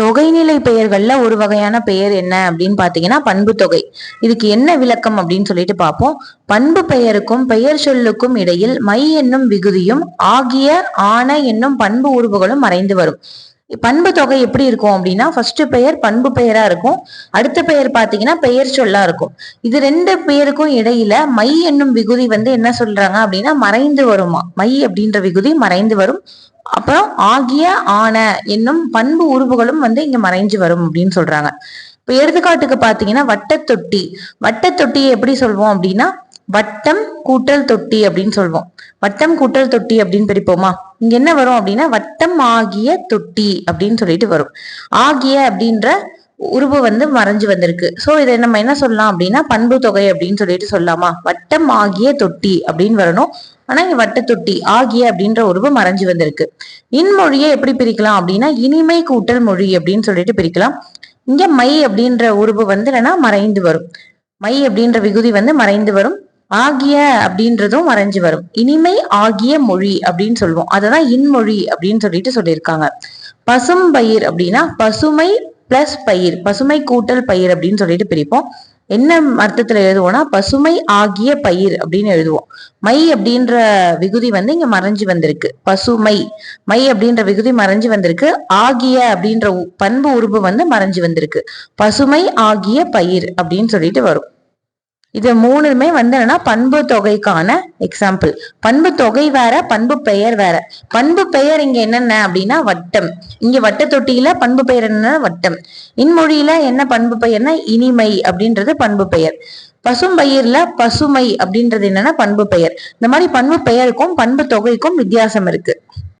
தொகைநிலை பெயர்கள்ல ஒரு வகையான பெயர் என்ன அப்படின்னு பாத்தீங்கன்னா பண்பு தொகை. இதுக்கு என்ன விளக்கம் அப்படின்னு சொல்லிட்டு பார்ப்போம் பண்பு பெயருக்கும் பெயர் சொல்லுக்கும் இடையில் மை என்னும் விகுதியும் ஆகிய ஆன என்னும் பண்பு உருவுகளும் மறைந்து வரும். பண்பு தொகை எப்படி இருக்கும் அப்படின்னா ஃபர்ஸ்ட் பெயர் பண்பு பெயரா இருக்கும். அடுத்த பெயர் பாத்தீங்கன்னா பெயர் சொல்லா இருக்கும். இது ரெண்டு பெயருக்கும் இடையில மை என்னும் விகுதி வந்து என்ன சொல்றாங்க அப்படின்னா மறைந்து வருமா? மை அப்படின்ற விகுதி மறைந்து வரும். அப்புறம் ஆகிய ஆன என்னும் பண்பு உருவுகளும் வந்து இங்க மறைஞ்சு வரும் அப்படின்னு சொல்றாங்க. இப்ப எடுத்துக்காட்டுக்கு பாத்தீங்கன்னா வட்டத்தொட்டி வட்டத்தொட்டியை எப்படி சொல்வோம் அப்படின்னா வட்டம் கூட்டல் தொட்டி அப்படின்னு சொல்வோம். வட்டம் கூட்டல் தொட்டி அப்படின்னு பிரிப்போமா? இங்க என்ன வரும் அப்படின்னா வட்டம் ஆகிய தொட்டி அப்படின்னு சொல்லிட்டு வரும். ஆகிய அப்படின்ற உருவு வந்து மறைஞ்சு வந்திருக்கு. சோ இதை நம்ம என்ன சொல்லலாம் அப்படின்னா பண்பு தொகை அப்படின்னு சொல்லிட்டு சொல்லலாமா? வட்டம் ஆகிய தொட்டி அப்படின்னு வரணும். ஆனா இங்க வட்ட தொட்டி ஆகிய அப்படின்ற உருவு மறைஞ்சு வந்திருக்கு. இன்மொழியை எப்படி பிரிக்கலாம் அப்படின்னா இனிமை கூட்டல் மொழி அப்படின்னு சொல்லிட்டு பிரிக்கலாம். இங்க மை அப்படின்ற உருவு வந்து என்னன்னா மறைந்து வரும். மை அப்படின்ற விகுதி வந்து மறைந்து வரும். ஆகிய அப்படின்றதும் மறைஞ்சு வரும். இனிமை ஆகிய மொழி அப்படின்னு சொல்லுவோம். அததான் இன்மொழி அப்படின்னு சொல்லிட்டு சொல்லியிருக்காங்க. பசும் பயிர் அப்படின்னா பசுமை பிளஸ் பயிர் பசுமை கூட்டல் பயிர் அப்படின்னு சொல்லிட்டு பிரிப்போம். என்ன அர்த்தத்துல எழுதுவோம்னா பசுமை ஆகிய பயிர் அப்படின்னு எழுதுவோம். மை அப்படின்ற விகுதி வந்து இங்க மறைஞ்சு வந்திருக்கு. பசுமை மை அப்படின்ற விகுதி மறைஞ்சு வந்திருக்கு. ஆகிய அப்படின்ற பண்பு உருவு வந்து மறைஞ்சு வந்திருக்கு. பசுமை ஆகிய பயிர் அப்படின்னு சொல்லிட்டு வரும். இது மூணுமே வந்து என்னன்னா பண்பு தொகைக்கான எக்ஸாம்பிள் பண்பு தொகை வேற பண்பு பெயர் வேற. பண்பு பெயர் இங்க என்னென்ன அப்படின்னா வட்டம். இங்க வட்ட தொட்டியில பண்பு பெயர் என்ன வட்டம். இன்மொழியில என்ன பண்பு பெயர்னா இனிமை அப்படின்றது பண்பு பெயர். பசும் பயிர்ல பசுமை அப்படின்றது என்னன்னா பண்பு பெயர். இந்த மாதிரி பண்பு பெயருக்கும் பண்பு தொகைக்கும் வித்தியாசம் இருக்கு.